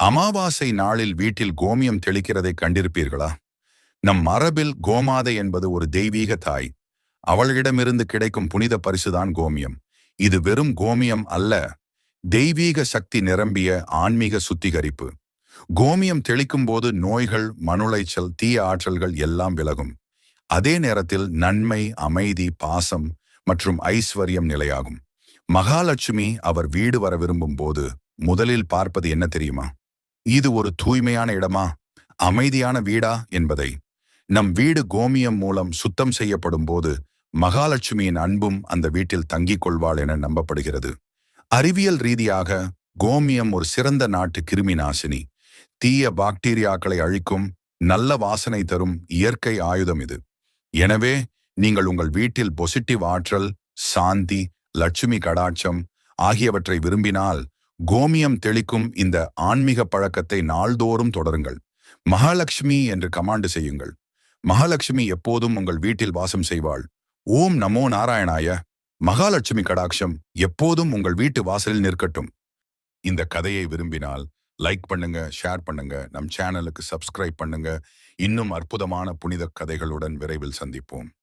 அமாவாசை நாளில் வீட்டில் கோமியம் தெளிக்கிறதை கண்டிருப்பீர்களா? நம் மரபில் கோமாதை என்பது ஒரு தெய்வீக தாய். அவளிடமிருந்து கிடைக்கும் புனித பரிசுதான் கோமியம். இது வெறும் கோமியம் அல்ல தெய்வீக சக்தி நிரம்பிய ஆன்மீக சுத்திகரிப்பு. கோமியம் தெளிக்கும் போது நோய்கள் மனுளைச்சல் தீய ஆற்றல்கள் எல்லாம் விலகும். அதே நேரத்தில் நன்மை அமைதி பாசம் மற்றும் ஐஸ்வர்யம் நிலையாகும். மகாலட்சுமி அவர் வீடு வர விரும்பும் போது முதலில் பார்ப்பது என்ன தெரியுமா? இது ஒரு தூய்மையான இடமா? அமைதியான வீடா என்பதை. நம் வீடு கோமியம் மூலம் சுத்தம் செய்யப்படும் போது மகாலட்சுமியின் அன்பும் அந்த வீட்டில் தங்கிக் கொள்வாள் என நம்பப்படுகிறது. அறிவியல் ரீதியாக கோமியம் ஒரு சிறந்த நாட்டு கிருமி நாசினி. தீய பாக்டீரியாக்களை அழிக்கும் நல்ல வாசனை தரும் இயற்கை ஆயுதம் இது. எனவே நீங்கள் உங்கள் வீட்டில் பொசிட்டிவ் ஆற்றல் சாந்தி லட்சுமி கடாட்சம் ஆகியவற்றை விரும்பினால் கோமியம் தெளிக்கும் இந்த ஆன்மீக பழக்கத்தை நாள்தோறும் தொடருங்கள். மகாலட்சுமி என்று கமாண்டு செய்யுங்கள். மகாலட்சுமி எப்போதும் உங்கள் வீட்டில் வாசம் செய்வாள். ஓம் நமோ நாராயணாய. மகாலட்சுமி கடாட்சம் எப்போதும் உங்கள் வீட்டு வாசலில் நிற்கட்டும். இந்த கதையை விரும்பினால் லைக் பண்ணுங்க ஷேர் பண்ணுங்க நம் சேனலுக்கு சப்ஸ்கிரைப் பண்ணுங்க. இன்னும் அற்புதமான புனித கதைகளுடன் விரைவில் சந்திப்போம்.